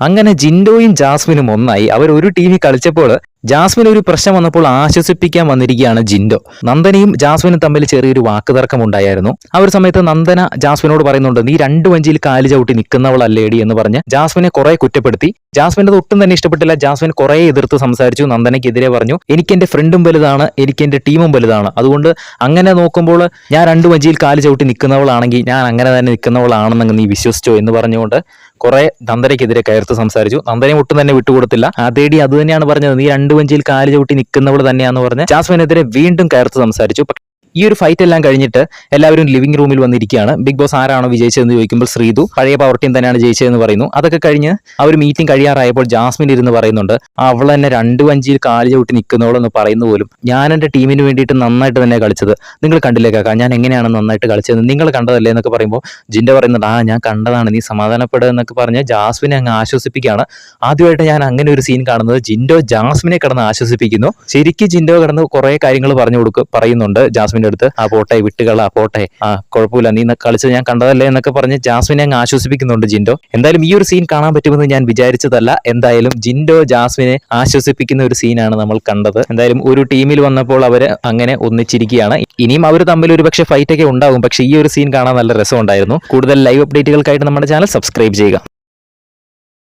അങ്ങനെ ജിൻഡോയും ജാസ്മിനും ഒന്നായി. അവർ ഒരു ടീമിൽ കളിച്ചപ്പോൾ ജാസ്മിൻ ഒരു പ്രശ്നം വന്നപ്പോൾ ആശ്വസിപ്പിക്കാൻ വന്നിരിക്കുകയാണ് ജിൻഡോ. നന്ദനയും ജാസ്മിനും തമ്മിൽ ചെറിയൊരു വാക്കുതർക്കം ഉണ്ടായിരുന്നു ആ ഒരു സമയത്ത് നന്ദന ജാസ്മിനോട് പറയുന്നുണ്ട് നീ രണ്ടു വഞ്ചിയിൽ കാൽ ചവിട്ടി നിൽക്കുന്നവളല്ലേടി എന്ന് പറഞ്ഞ് ജാസ്മിനെ കുറെ കുറ്റപ്പെടുത്തി. ജാസ്മിന്റെ ഒട്ടും തന്നെ ഇഷ്ടപ്പെട്ടില്ല. ജാസ്മിൻ കുറെ എതിർത്ത് സംസാരിച്ചു. നന്ദനയ്ക്കെതിരെ പറഞ്ഞു എനിക്ക് എന്റെ ഫ്രണ്ടും വലുതാണ് എനിക്ക് എന്റെ ടീമും വലുതാണ്. അതുകൊണ്ട് അങ്ങനെ നോക്കുമ്പോൾ ഞാൻ രണ്ടു വഞ്ചിയിൽ കാൽ ചവിട്ടി നിൽക്കുന്നവളാണെങ്കിൽ ഞാൻ അങ്ങനെ തന്നെ നിൽക്കുന്നവളാണെന്നങ്ങ് നീ വിശ്വസിച്ചോ? എന്ന് പറഞ്ഞുകൊണ്ട് കുറെ നന്ദനയ്ക്കെതിരെ കയർത്ത് സംസാരിച്ചു. നന്ദനെ ഒട്ടും തന്നെ വിട്ടുകൊടുത്തില്ല. അതേടി അത് തന്നെയാണ് പറഞ്ഞത്. നീ രണ്ട് വഞ്ചിയിൽ കാലുചവിട്ടി നിൽക്കുന്നവൾ തന്നെയാന്ന് പറഞ്ഞ് ജാസ്മിനെതിരെ വീണ്ടും കയർത്ത് സംസാരിച്ചു. ഈ ഒരു ഫൈറ്റ് എല്ലാം കഴിഞ്ഞിട്ട് എല്ലാവരും ലിവിംഗ് റൂമിൽ വന്നിരിക്കുകയാണ്. ബിഗ് ബോസ് ആരാണോ വിജയിച്ചതെന്ന് ചോദിക്കുമ്പോൾ ശ്രീതു. പഴയ പവർ ടീം തന്നെയാണ് ജയിച്ചതെന്ന് പറയുന്നു. അതൊക്കെ കഴിഞ്ഞ് ആ ഒരു മീറ്റിംഗ് കഴിയാറായപ്പോൾ ജാസ്മിൻ ഇരുന്ന് പറയുന്നുണ്ട് അവൾ തന്നെ രണ്ട് വഞ്ചിയിൽ കാലി ചവിട്ടി നിൽക്കുന്നവളെന്ന് പറയുന്ന പോലും ഞാൻ എന്റെ ടീമിന് വേണ്ടിയിട്ട് നന്നായിട്ട് തന്നെ കളിച്ചത്. നിങ്ങൾ കണ്ടില്ലേ കാക്ക ഞാൻ എങ്ങനെയാണ് നന്നായിട്ട് കളിച്ചത് നിങ്ങൾ കണ്ടതല്ലേ? എന്നൊക്കെ പറയുമ്പോൾ ജിന്റെ പറയുന്നുണ്ട് ആ ഞാൻ കണ്ടതാണ് നീ സമാധാനപ്പെടുക എന്നൊക്കെ പറഞ്ഞ് ജാസ്മിനെ അങ്ങ് ആശ്വസിപ്പിക്കുകയാണ്. ആദ്യമായിട്ട് ഞാൻ അങ്ങനെ ഒരു സീൻ കാണുന്നത് ജിൻഡോ ജാസ്മിനെ കിടന്ന് ആശ്വസിപ്പിക്കുന്നു. ശരിക്കും ജിൻഡോ കിടന്ന് കുറേ കാര്യങ്ങൾ പറഞ്ഞു കൊടുക്കും പറയുന്നുണ്ട് ജാസ്മിന്റെ അടുത്ത്. ആ പോട്ടെ വിട്ടുകള പോട്ടെ. ആ. കുഴപ്പമില്ല. നീ കളിച്ചത് ഞാൻ കണ്ടതല്ലേ എന്നൊക്കെ പറഞ്ഞ് ജാസ്മിനെ അങ്ങ് ആശ്വസിപ്പിക്കുന്നുണ്ട് ജിൻഡോ. എന്തായാലും ഈ ഒരു സീൻ കാണാൻ പറ്റുമെന്ന് ഞാൻ വിചാരിച്ചതല്ല. എന്തായാലും ജിൻഡോ ജാസ്മിനെ ആശ്വസിപ്പിക്കുന്ന ഒരു സീനാണ് നമ്മൾ കണ്ടത്. എന്തായാലും ഒരു ടീമിൽ വന്നപ്പോൾ അവർ അങ്ങനെ ഒന്നിച്ചിരിക്കുകയാണ്. ഇനിയും അവർ തമ്മിൽ ഒരു പക്ഷേ ഫൈറ്റ് ഒക്കെ ഉണ്ടാകും പക്ഷേ ഈ ഒരു സീൻ കാണാൻ നല്ല രസമുണ്ടായിരുന്നു. കൂടുതൽ ലൈവ് അപ്ഡേറ്റുകൾക്കായിട്ട് നമ്മുടെ ചാനൽ സബ്സ്ക്രൈബ് ചെയ്യുക.